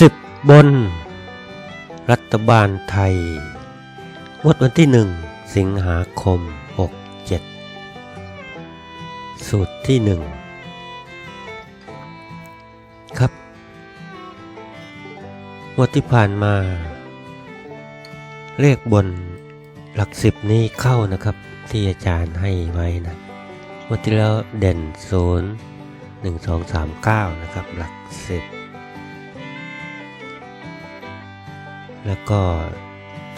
สิบบน รัฐบาลไทยวดวันที่หนึ่งสิงหาคม 67 สูตรที่หนึ่งครับงวดที่ผ่านมา เลขบนหลักสิบนี้เข้านะครับ ที่อาจารย์ให้ไว้นะงวดที่แล้วเด่นศูนย์หนึ่งสองสามเก้านะครับ หลักสิบ แล้วก็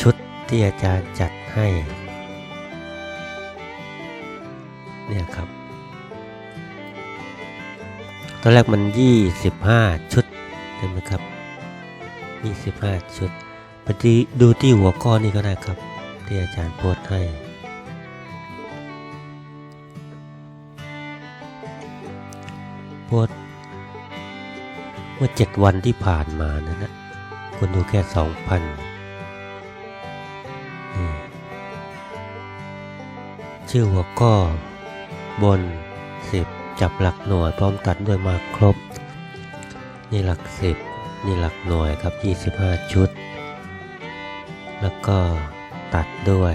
ชุดที่อาจารย์จัดให้ เนี่ยครับ ตอนแรกมัน 25 ชุดใช่ไหมครับ 25 ชุดไปด,ดูที่หัวข้อนี้ก็ได้ครับ ที่อาจารย์โพสให้โพสเมื่อ7วันที่ผ่านมานะนะ คนดูแค่สองพันชื่อหัวข้อบนสิบจับหลักหน่วยพร้อมตัดด้วยมาครบ นี่หลักสิบนี่หลักหน่วยครับ 25 ชุด แล้วก็ตัดด้วย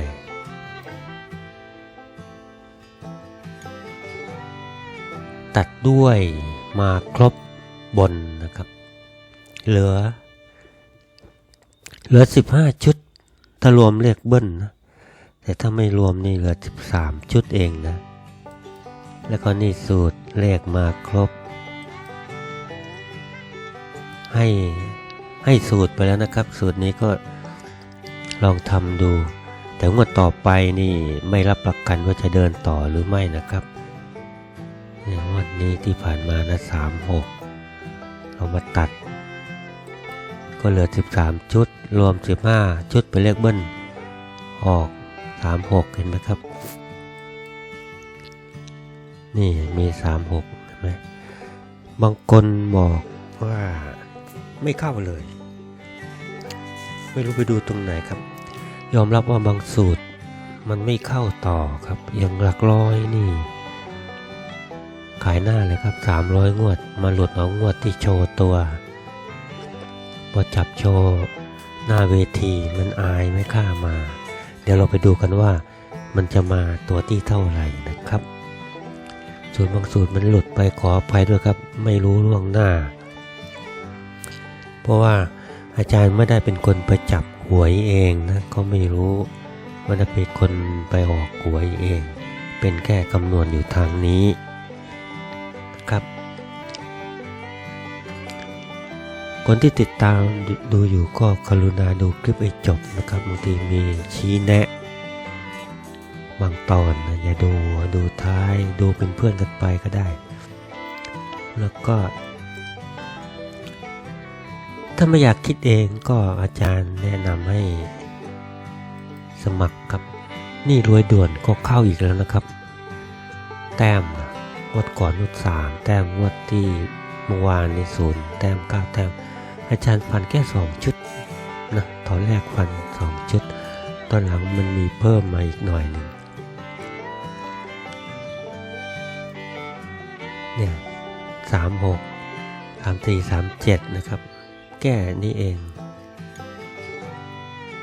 ตัดด้วยมาครบบนนะครับ เหลือ เหลือ15ชุด ถ้ารวมเลขเบิ้ลนะแต่ถ้าไม่รวมนี่เหลือ13ชุดเองนะ แล้วก็นี่สูตรเลขมาครบ ให้ให้สูตรไปแล้วนะครับ สูตรนี้ก็ลองทำดู แต่งวดต่อไปนี่ไม่รับประกันว่าจะเดินต่อหรือไม่นะครับเนี่ยงวันนี้ที่ผ่านมานะ36เรามาตัด ก็เหลือ 13 ชุด รวม 15 ชุดไปเลขเบิ้ลออก 36 เห็นไหมครับ นี่มี 36 เห็นไหมบางคนบอกว่าไม่เข้าเลย ไม่รู้ไปดูตรงไหนครับ ยอมรับว่าบางสูตรมันไม่เข้าต่อครับอย่างหลักร้อยนี่ ขายหน้าเลยครับ 300 งวด มาหลุดเอางวดที่โชว์ตัว พอจับโชว์หน้าเวทีมันอายไม่กล้ามา เดี๋ยวเราไปดูกันว่ามันจะมาตัวที่เท่าไหร่นะครับส่วนบางสูตรมันหลุดไปขออภัยด้วยครับ ไม่รู้ล่วงหน้า เพราะว่าอาจารย์ไม่ได้เป็นคนไปจับหวยเองนะก็ไม่รู้ไม่ได้เป็นคนไปออกหวยเอง เป็นแค่คำนวณอยู่ทางนี้ คนที่ติดตามดูอยู่ก็กรุณาดูคลิปให้จบนะครับบางทีมีชี้แนะ บางตอนนะอย่าดูดูท้ายดูเป็นเพื่อนกันไปก็ได้ แล้วก็ ถ้าไม่อยากคิดเองก็อาจารย์แนะนำให้สมัครครับนี่รวยด่วนก็เข้าอีกแล้วนะครับ แต้มงวดก่อนงวดสามแต้มงวดที่เมื่อวานในศูนย์แต้มเก้าแต้ม อาจารย์ฟันแค่สองชุดนะตอนแรกฟันสองชุด ตอนหลังมันมีเพิ่มมาอีกหน่อยหนึ่งเนี่ยสามหกสามสี่สามเจ็ดนะครับ แก้นี่เอง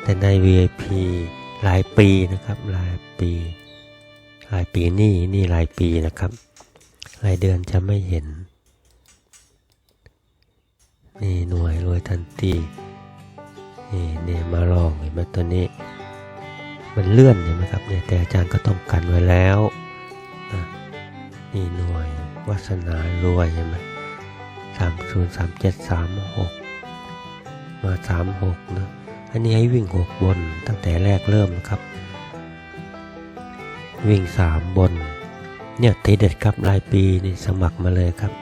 แต่ใน VIP รายปีนะครับรายปีรายปีนี่นี่รายปีนะครับรายเดือนจะไม่เห็น นี่หน่วยรวยทันทีนี่เนี่ยมาลองเห็นไหมตัวนี้ มันเลื่อนเห็นไหมครับเนี่ยแต่อาจารย์ก็ต้องกันไว้แล้วนะนี่หน่วยวาสนารวยเห็นไหมสามศูนย์สามเจ็ดสามหกมาสามหกนะอันนี้ให้วิ่งหกบนตั้งแต่แรกเริ่มนะครับ วิ่งสามบนเนี่ยทีเด็ดครับรายปีนี่สมัครมาเลยครับ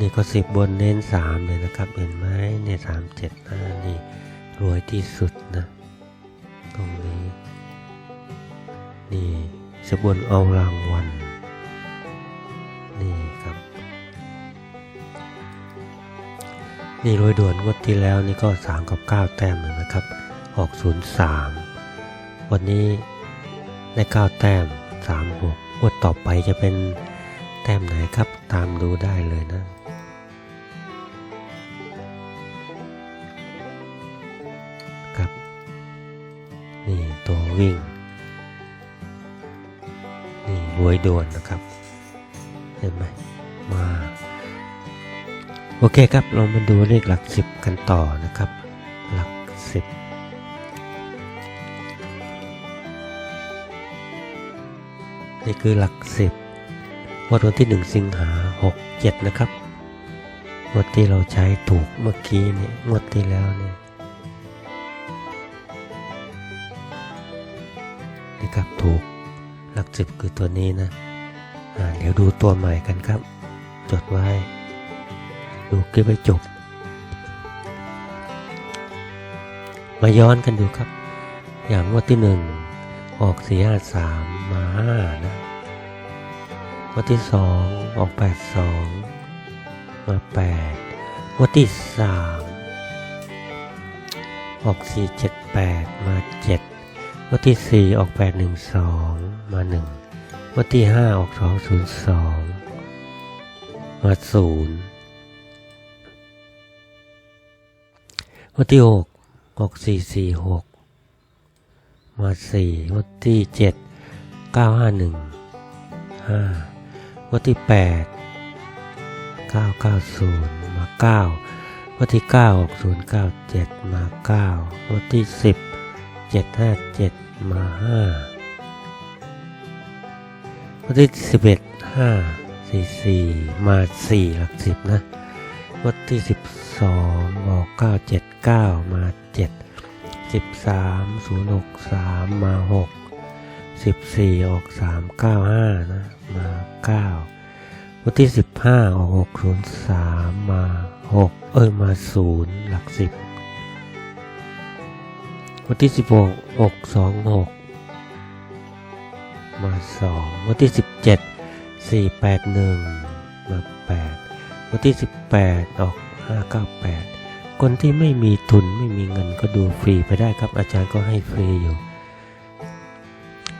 นี่ก็สิบบนเน้นสามเลยนะครับเห็นไหมเนี่ยสามเจ็ดห้านี่รวยที่สุดนะ ตรงนี้ นี่สิบบนเอารางวัลนี่ครับ นี่รวยด่วนงวดที่แล้วนี่ก็สามกับเก้าแต้มเลยนะครับ ออกศูนย์สามวันนี้ได้เก้าแต้มสามหกงวดต่อไปจะเป็นแต้มไหนครับตามดูได้เลยนะ วิ่ง นี่รวยด่วนนะครับ เห็นไหมมา โอเคครับ เรามาดูเลขหลักสิบกันต่อนะครับ หลักสิบนี่คือหลักสิบงวดวันที่หนึ่งสิงหาหกเจ็ดนะครับงวดที่เราใช้ถูกเมื่อกี้นี่งวดที่แล้วเนี่ย ครับถูก หลักสิบคือตัวนี้นะเดี๋ยวดูตัวใหม่กันครับ จดไว้ ดูคลิปไปจบ มาย้อนกันดูครับ อย่างงวดที่หนึ่งออกสี่ห้าสามมาห้านะงวดที่สองออกแปดสองมาแปดงวดที่สามออกสี่เจ็ดแปดมาเจ็ด วดที่สี่ออกแปดหนึ่งสองมาหนึ่งงวดที่ห้าออกสองศูนย์สองมาศูนย์วันที่หกหกสี่สี่หกมาสี่วันที่เจ็ดเก้าห้าหนึ่งห้าวันที่แปดเก้าเก้าศูนย์มาเก้าวันที่เก้าหกศูนย์เก้าเจ็ดมาเก้าวันที่สิบเจ็ดห้าเจ็ด มาห้าวันที่สิบเอ็ดห้าสี่สี่มาสี่หลักสิบนะวันที่สิบสองบอกเก้าเจ็ดเก้ามาเจ็ดสิบสามศูนย์หกสามมาหกสิบสี่ออกสามเก้าห้านะมาเก้าวันที่สิบห้าออกหกศูนย์สามมาหกเอ้ยมาศูนย์หลักสิบ วันที่สิบหกหกสองหกมาสองวันที่สิบเจ็ดสี่แปดหนึ่งมาแปดวันที่ 18 ออก 598 คนที่ไม่มีทุนไม่มีเงินก็ดูฟรีไปได้ครับอาจารย์ก็ให้ฟรีอยู่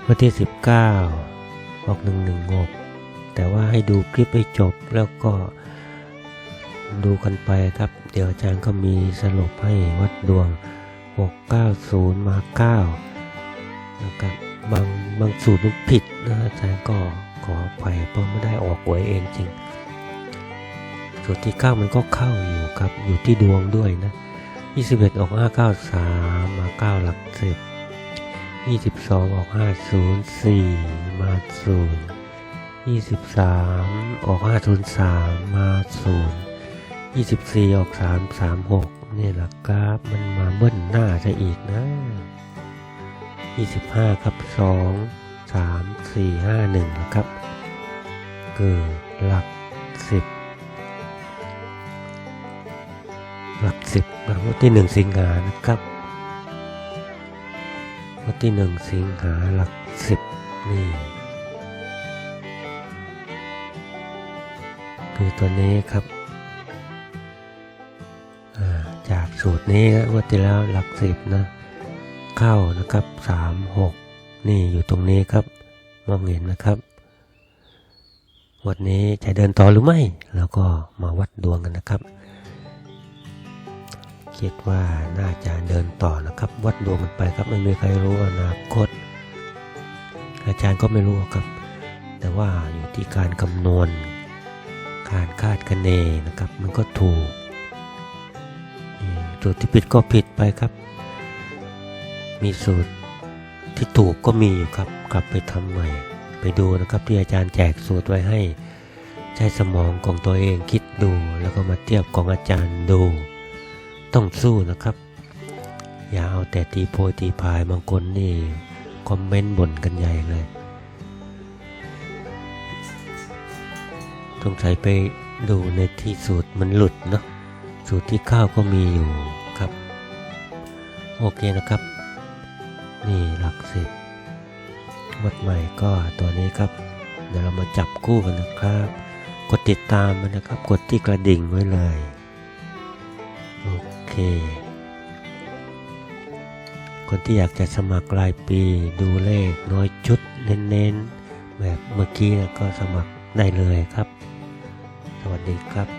วันที่ 19 ออก 116 แต่ว่าให้ดูคลิปให้จบแล้วก็ดูกันไปครับ เดี๋ยวอาจารย์ก็มีสรุปให้วัดดวง 690มา9นะครับบางบางสูตรมันผิดนะอาจารย์ก็ขอไปเพราะไม่ได้ออกหวยเองจริงสูตรที่9มันก็เข้าอยู่ครับอยู่ที่ดวงด้วยนะ21ออก593มา9หลักสิบ22ออก504มา0 23ออก503มา0 24ออก336นี่แห นี่ละครับมันมาเบิ้ลหน้าจะอีกนะ25ครับ2 3 4 5 1นะครับคือหลัก 10 หลักสิบวันที่หนึ่งสิงหานะครับวันที่หนึ่งสิงหาหลักสิบนี่ คือตัวนี้ครับ สูตรนี้วันที่แล้วหลักสิบนะเข้านะครับสามหกนี่อยู่ตรงนี้ครับ มองเห็นนะครับวันนี้จะเดินต่อหรือไม่ แล้วก็มาวัดดวงกันนะครับ คิดว่าน่าจะเดินต่อนะครับ วัดดวงมันไปครับไม่มีใครรู้อนาคต อาจารย์ก็ไม่รู้ครับ แต่ว่าอยู่ที่การคำนวณ การคาดคะเนนะครับ มันก็ถูก สูตรที่ผิดก็ผิดไปครับ มีสูตรที่ถูกก็มีอยู่ครับ กลับไปทำใหม่ ไปดูนะครับที่อาจารย์แจกสูตรไว้ให้ ใช้สมองของตัวเองคิดดูแล้วก็มาเทียบของอาจารย์ดู ต้องสู้นะครับ อย่าเอาแต่ตีโพยตีพายบางคนนี่คอมเมนต์บ่นกันใหญ่เลยสงสัยไปดูในที่สูตรมันหลุดเนาะ สูตรที่ข้าวก็มีอยู่ครับ โอเคนะครับ นี่หลักสิบวัดใหม่ก็ตัวนี้ครับ เดี๋ยวเรามาจับคู่กันนะครับ กดติดตามมันนะครับ กดที่กระดิ่งไว้เลย โอเค คนที่อยากจะสมัครรายปีดูเลขน้อยชุดเน้นๆ แบบเมื่อกี้ก็สมัครได้เลยครับ สวัสดีครับ